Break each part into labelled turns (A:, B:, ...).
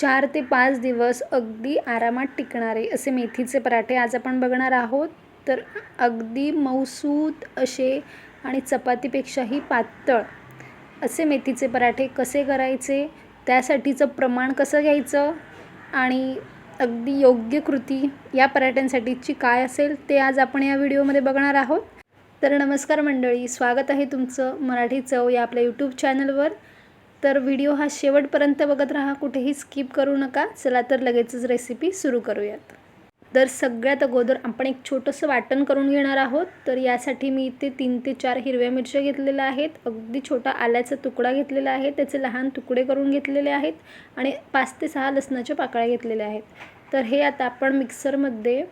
A: चार ते पाच दिवस अगदी आरामात टिकणारे असे मेथीचे पराठे आज आपण बघणार आहोत. तर अगदी मऊसूत असे आणि चपातीपेक्षाही पातळ असे मेथीचे पराठे कसे करायचे त्यासाठीचं प्रमाण कसं घ्यायचं आणि अगदी योग्य कृती या पराठ्यांसाठीची काय असेल ते आज आपण या व्हिडिओमध्ये बघणार आहोत. तर नमस्कार मंडळी स्वागत आहे तुमचं मराठी चव या आपल्या यूट्यूब चॅनलवर तर व्हिडिओ हा शेवटपर्यंत बघत राहा कुठेही स्किप करू नका. चला तर लगेचच रेसिपी सुरू करूयात. तर सगळ्यात अगोदर आपण एक छोटंसं वाटण करून घेणार आहोत. तर यासाठी मी इथे तीन ते चार हिरव्या मिरच्या घेतलेल्या आहेत. अगदी छोटा आल्याचा तुकडा घेतलेला आहे. त्याचे लहान तुकडे करून घेतलेले आहेत आणि पाच ते सहा लसणाच्या पाकळ्या घेतलेल्या आहेत. तर हे आता आपण मिक्सरमध्ये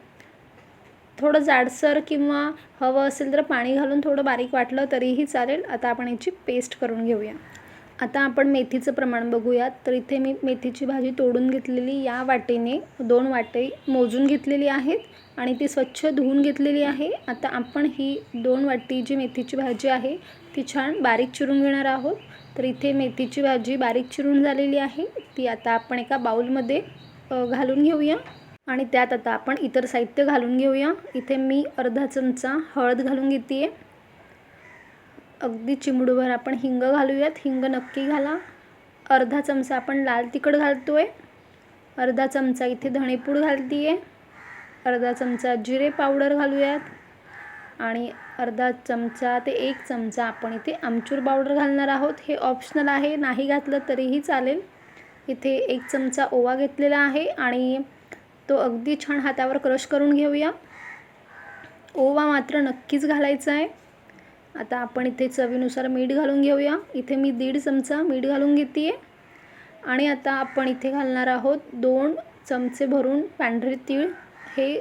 A: थोडं जाडसर किंवा हवं असेल तर पाणी घालून थोडं बारीक वाटलं तरीही चालेल. आता आपण याची पेस्ट करून घेऊया. आता आपण मेथीचं प्रमाण बघूयात. तर इथे मी मेथीची भाजी तोडून घेतलेली या वाटेने दोन वाटे मोजून घेतलेली आहेत आणि ती स्वच्छ धुवून घेतलेली आहे. आता आपण ही दोन वाटी जी मेथीची भाजी आहे ती छान बारीक चिरून घेणार आहोत. तर इथे मेथीची भाजी बारीक चिरून झालेली आहे. ती आता आपण एका बाऊलमध्ये घालून घेऊया. आणि त्यात आता आपण इतर साहित्य घालून घेऊया. इथे मी अर्धा चमचा हळद घालून घेते आहे अगदी चिमडूभर आपण हिंग घालूयात. हिंग नक्की घाला. अर्धा चमचा आपण लाल तिखट घालतो आहे अर्धा चमचा इथे धणेपूड घालती आहे अर्धा चमचा जिरे पावडर घालूयात. आणि अर्धा चमचा ते एक चमचा आपण इथे आमचूर पावडर घालणार आहोत. हे ऑप्शनल आहे. नाही घातलं तरीही चालेल. इथे एक चमचा ओवा घेतलेला आहे आणि तो अगदी छान हातावर क्रश करून घेऊया. ओवा मात्र नक्कीच घालायचा आहे. आता आपण इथे चवीनुसार मीठ घालून घेऊया. इथे मी दीड चमचा मीठ घालून घेते आहे आणि आता आपण इथे घालणार आहोत दोन चमचे भरून पांढरे तीळ. हे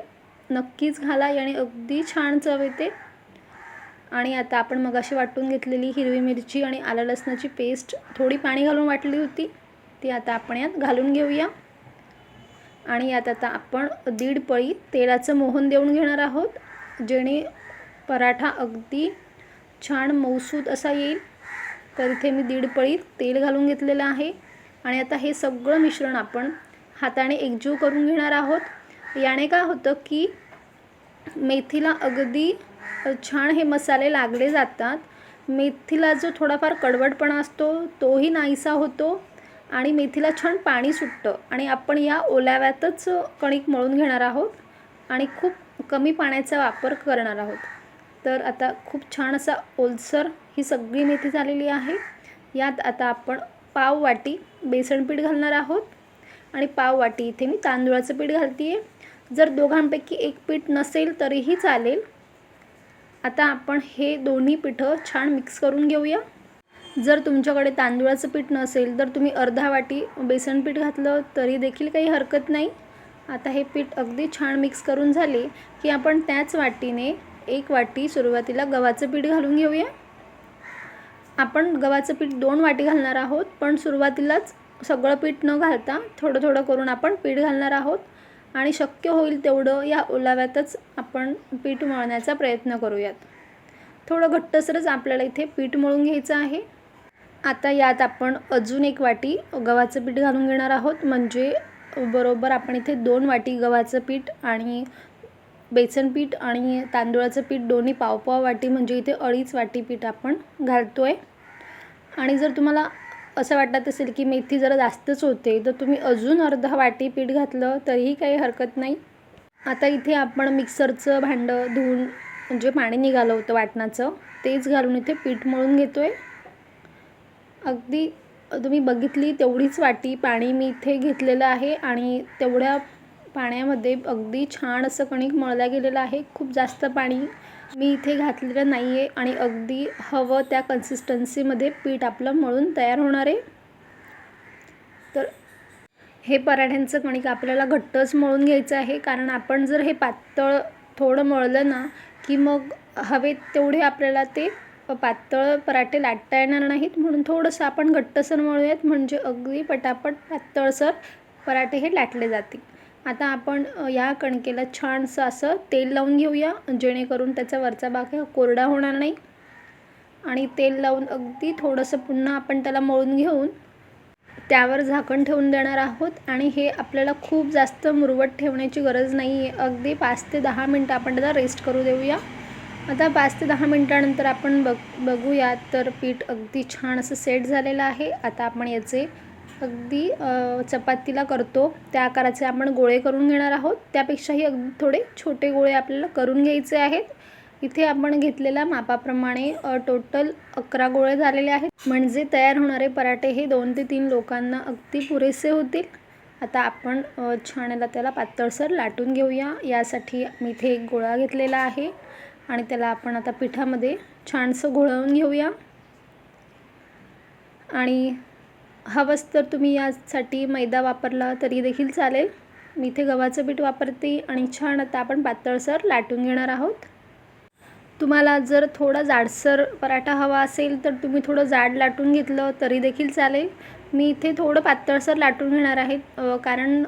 A: नक्कीच घाला आणि अगदी छान चव येते. आणि आता आपण मगाशी वाटून घेतलेली हिरवी मिरची आणि आलं लसणाची पेस्ट थोडी पाणी घालून वाटली होती. ती आता आपण यात घालून घेऊया. आणि यात आता आपण दीड पळी तेलाचं मोहन देऊन घेणार आहोत जेणे पराठा अगदी छान मऊसूद असा येईल. तर इथे मी दीड पळी तेल घालून घेतलेलं आहे. आणि आता हे सगळं मिश्रण आपण हाताने एकजीव करून घेणार आहोत. याने काय होतं की मेथीला अगदी छान हे मसाले लागले जातात. मेथीला जो थोडाफार कडवटपणा असतो तोही नाहीसा होतो आणि मेथीला छान पाणी सुटतं. आणि आपण या ओलाव्यातच कणिक मळून घेणार आहोत आणि खूप कमी पाण्याचा वापर करणार आहोत. तर आता खूप छान असा ओलसर ही सगळी मेथी झालेली आहे. यात आता आपण पाव वाटी बेसन पीठ घालणार आहोत. आणि पाव वाटी इथे मी तांदूळाचं पीठ घालते आहे जर दोघांपैकी एक पीठ नसेल तरीही चालेल. आता आपण हे दोन्ही पिठं छान मिक्स करून घेऊया. जर तुमच्याकडे तांदूळाचं पीठ नसेल तर तुम्ही अर्धा वाटी बेसन पीठ घातलं तरी देखील काही हरकत नाही. आता हे पीठ अगदी छान मिक्स करून झाले की आपण त्याच वाटीने एक वाटी सुरुवातीला गव्हाचं पीठ घालून घेऊया. आपण गव्हाचं पीठ दोन वाटी घालणार आहोत पण सुरुवातीलाच सगळं पीठ न घालता थोडं थोडं करून आपण पीठ घालणार आहोत. आणि शक्य होईल तेवढं या ओलाव्यातच आपण पीठ मळण्याचा प्रयत्न करूयात. थोडं घट्टसरच आपल्याला इथे पीठ मळून घ्यायचं आहे. आता यात आपण अजून एक वाटी गव्हाचं पीठ घालून घेणार आहोत. म्हणजे बरोबर आपण इथे दोन वाटी गव्हाचं पीठ आणि बेसन पीठ आणि तांदूळाचं पीठ दोन्ही पावपाव वाटी म्हणजे इथे अडीच वाटी पीठ आपण घालतो आहे आणि जर तुम्हाला असं वाटत असेल की मेथी जरा जास्तच होते तर तुम्ही अजून अर्धा वाटी पीठ घातलं तरीही काही हरकत नाही. आता इथे आपण मिक्सरचं भांडं धुवून म्हणजे पाणी निघालं होतं वाटणाचं तेच घालून इथे पीठ मळून घेतो आहे अगदी तुम्ही बघितली तेवढीच वाटी पाणी मी इथे घेतलेलं आहे आणि तेवढ्या पाण्यामध्ये अगदी छान असं कणिक मळला गेलेलं आहे. खूप जास्त पाणी मी इथे घातलेलं नाही आहे आणि अगदी हवं त्या कन्सिस्टन्सीमध्ये पीठ आपलं मळून तयार होणार आहे. तर हे पराठ्यांचं कणिक आपल्याला घट्टच मळून घ्यायचं आहे. कारण आपण जर हे पातळ थोडं मळलं ना की मग हवेत तेवढे आपल्याला ते पातळ पराठे लाटता येणार नाहीत. म्हणून थोडंसं आपण घट्टसर मळूयात. म्हणजे अगदी पटापट पातळसर पराठे हे लाटले जातील. आता आपण या कणकेला छानसं असं तेल लावून घेऊया जेणेकरून त्याचा वरचा भाग हा कोरडा होणार नाही. आणि तेल लावून अगदी थोडंसं पुन्हा आपण त्याला मळून घेऊन त्यावर झाकण ठेवून देणार आहोत. आणि हे आपल्याला खूप जास्त मुरवट ठेवण्याची गरज नाही आहे अगदी पाच ते दहा मिनटं आपण त्याला रेस्ट करू देऊया. आता पाच ते दहा मिनटानंतर आपण बघ बघूया. तर पीठ अगदी छान असं सेट झालेलं आहे. आता आपण याचे अगदी चपातीला करतो. त्या आकाराचे आपण गोळे करून घेणार आहोत. त्यापेक्षाही अगदी थोडे छोटे गोळे आपल्याला करून घ्यायचे आहेत. इथे आपण घेतलेल्या मापाप्रमाणे टोटल अकरा गोळे झालेले आहेत. म्हणजे तयार होणारे पराठे हे दोन ते तीन लोकांना अगदी पुरेसे होतील. आता आपण अ, छान त्याला पातळसर लाटून घेऊया. यासाठी मी इथे एक गोळा घेतलेला आहे. आणि त्याला आपण आता पिठामध्ये छानसं घोळवून घेऊया. आणि हवंच तर तुम्ही यासाठी मैदा वापरला तरी देखील चालेल. मी इथे गव्हाचं पीठ वापरते आणि छान आता आपण पातळसर लाटून घेणार आहोत. तुम्हाला जर थोडा जाडसर पराठा हवा असेल तर तुम्ही थोडं जाड लाटून घेतलं तरी देखील चालेल. मी इथे थोडं पातळसर लाटून घेणार आहे. कारण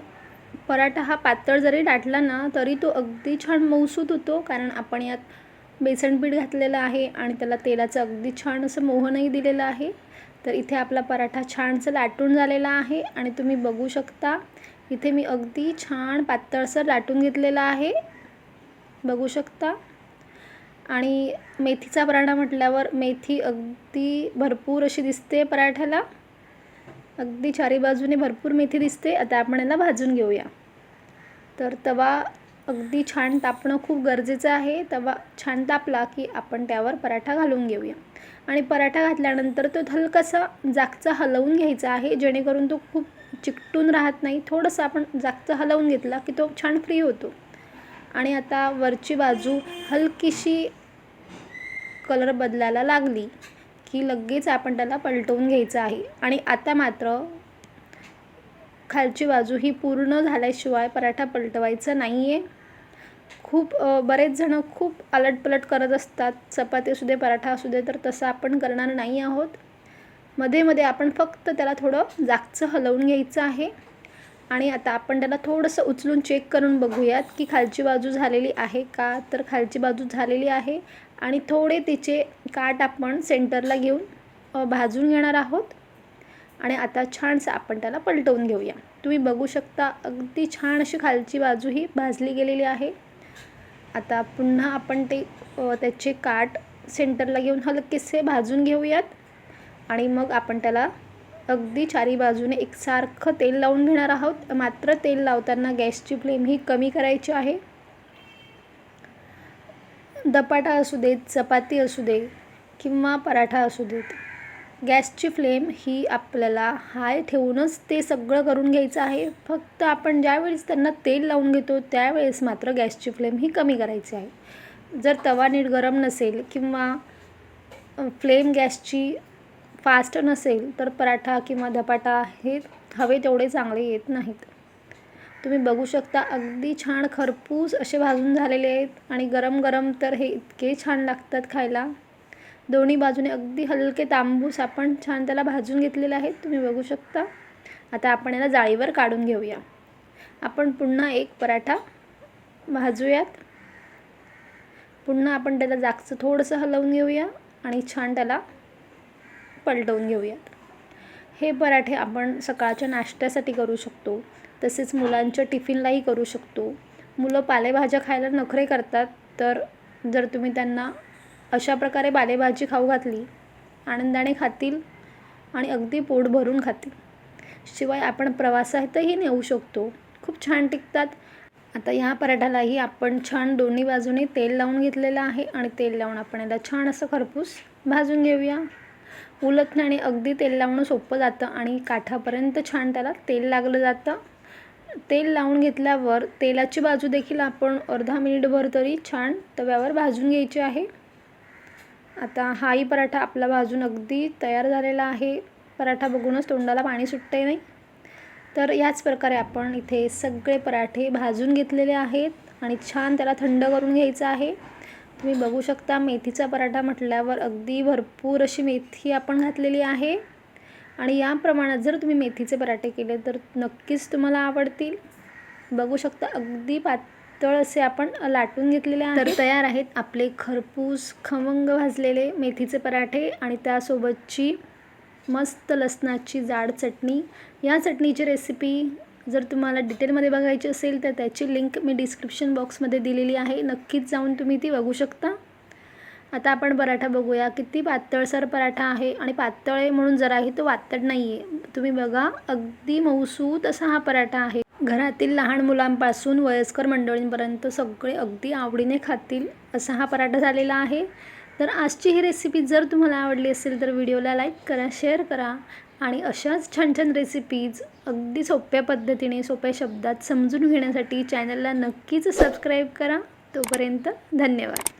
A: पराठा हा पातळ जरी लाटला ना तरी तो अगदी छान मऊसूत होतो. कारण आपण यात बेसन पीठ घातलेलं आहे आणि त्याला तेलाचं अगदी छान असं मोहनही दिलेलं आहे. तर इथे आपला पराठा छानसं लाटून झालेला आहे आणि तुम्ही बघू शकता इथे मी अगदी छान पातळसर लाटून घेतलेला आहे. बघू शकता. आणि मेथीचा पराठा म्हटल्यावर मेथी अगदी भरपूर अशी दिसते पराठ्याला. अगदी चारी बाजूने भरपूर मेथी दिसते. आता आपण याला भाजून घेऊया. तर तवा अगदी छान तापणं खूप गरजेचं आहे. तवा छान तापला की आपण त्यावर पराठा घालून घेऊया. आणि पराठा घातल्यानंतर तो हलकासा जागचा हलवून घ्यायचा आहे. जेणेकरून तो खूप चिकटून राहत नाही. थोडंसं आपण जागचा हलवून घेतला की तो छान फ्री होतो. आणि आता वरची बाजू हलकीशी कलर बदलायला लागली की लगेच आपण त्याला पलटवून घ्यायचं आहे. आणि आता मात्र खालची बाजू ही पूर्ण झाल्याशिवाय पराठा पलटवायचा नाही आहे खूप बरेच जणं खूप आलटपलट करत असतात. चपाती असू दे पराठा असू दे तर तसं आपण करणार नाही आहोत. मध्ये मध्ये आपण फक्त त्याला थोडं जागचं हलवून घ्यायचं आहे. आणि आता आपण त्याला थोडंसं उचलून चेक करून बघूयात की खालची बाजू झालेली आहे का? तर खालची बाजू झालेली आहे. आणि थोडे तिचे काट आपण सेंटरला घेऊन भाजून घेणार आहोत. आणि आता छानसं आपण त्याला पलटवून घेऊया. तुम्ही बघू शकता अगदी छान अशी खालची बाजू ही भाजली गेलेली आहे. आता पुन्हा आपण ते त्याचे काट सेंटरला घेऊन हलकेसे भाजून घेऊयात. आणि मग आपण त्याला अगदी चारी बाजूने एकसारखं तेल लावून घेणार आहोत. मात्र तेल लावताना गॅसची फ्लेम ही कमी करायची आहे. दपाटा असू देत चपाती असू दे किंवा पराठा असू देत गॅसची फ्लेम ही आपल्याला हाय ठेवूनच ते सगळं करून घ्यायचं आहे. फक्त आपण ज्यावेळेस त्यांना तेल लावून घेतो त्यावेळेस मात्र गॅसची फ्लेम ही कमी करायची आहे. जर तवा नीट गरम नसेल किंवा फ्लेम गॅसची फास्ट नसेल तर पराठा किंवा धपाटा हे हवे तेवढे चांगले येत नाहीत. तुम्ही बघू शकता अगदी छान खरपूस असे भाजून झालेले आहेत आणि गरम गरम तर हे इतके छान लागतात खायला. दोन्ही बाजूने अगदी हलके तांबूस आपण छान त्याला भाजून घेतलेले आहेत. तुम्ही बघू शकता. आता आपण याला जाळीवर काढून घेऊया. आपण पुन्हा एक पराठा भाजूयात. पुन्हा आपण त्याला जागचं थोडंसं हलवून घेऊया आणि छान त्याला पलटवून घेऊयात. हे पराठे आपण सकाळच्या नाश्त्यासाठी करू शकतो. तसेच मुलांच्या टिफिनलाही करू शकतो. मुलं पालेभाज्या खायला नखरे करतात तर जर तुम्ही त्यांना अशा प्रकारे पालेभाजी खाऊ घातली. आनंदाने खातील आणि अगदी पोट भरून खातील. शिवाय आपण प्रवासातही नेऊ शकतो. खूप छान टिकतात. आता ह्या पराठालाही आपण छान दोन्ही बाजूने तेल लावून घेतलेलं आहे आणि तेल लावून आपण याला छान असं खरपूस भाजून घेऊया. उलटण्याने अगदी तेल लावणं सोपं जातं आणि काठापर्यंत छान त्याला तेल लागलं जातं. तेल लावून घेतल्यावर तेलाची बाजू देखील आपण अर्धा मिनिटभर तरी छान तव्यावर भाजून घ्यायची आहे. आता हाही पराठा आपला भाजून अगदी तयार झालेला आहे. पराठा बघूनच तोंडाला पाणी सुटते नाही. तर याच प्रकारे आपण इथे सगळे पराठे भाजून घेतलेले आहेत आणि छान त्याला थंड करून घ्यायचं आहे. तुम्ही बघू शकता मेथीचा पराठा म्हटल्यावर अगदी भरपूर अशी मेथी आपण घातलेली आहे. आणि या प्रमाणात जर तुम्ही मेथीचे पराठे केले तर नक्कीच तुम्हाला आवडतील. बघू शकता अगदी पात पातळ असे आपण लाटून घेतलेले आहेत. तर तयार आहेत आपले खरपूस खमंग भाजलेले मेथीचे पराठे आणि त्यासोबतची मस्त लसणाची जाड चटणी. या चटणीची रेसिपी जर तुम्हाला डिटेलमध्ये बघायची असेल तर त्याची लिंक मी डिस्क्रिप्शन बॉक्समध्ये दिलेली आहे. नक्कीच जाऊन तुम्ही ती बघू शकता. आता आपण पराठा बघूया. किती पातळसर पराठा आहे आणि पातळ आहे म्हणून जराही तो वातड नाही आहे तुम्ही बघा अगदी मऊसूत असा हा पराठा आहे. घरातील लहान मुलांपासून वयस्कर मंडळींपर्यंत सगळे अगदी आवडीने खातील असा हा पराठा झालेला आहे. तर आजची ही रेसिपी जर तुम्हाला आवडली असेल तर व्हिडिओला लाईक करा शेअर करा आणि अशाच छान छान रेसिपीज अगदी सोप्या पद्धतीने सोप्या शब्दात समजून घेण्यासाठी चॅनलला नक्कीच सबस्क्राईब करा. तोपर्यंत धन्यवाद.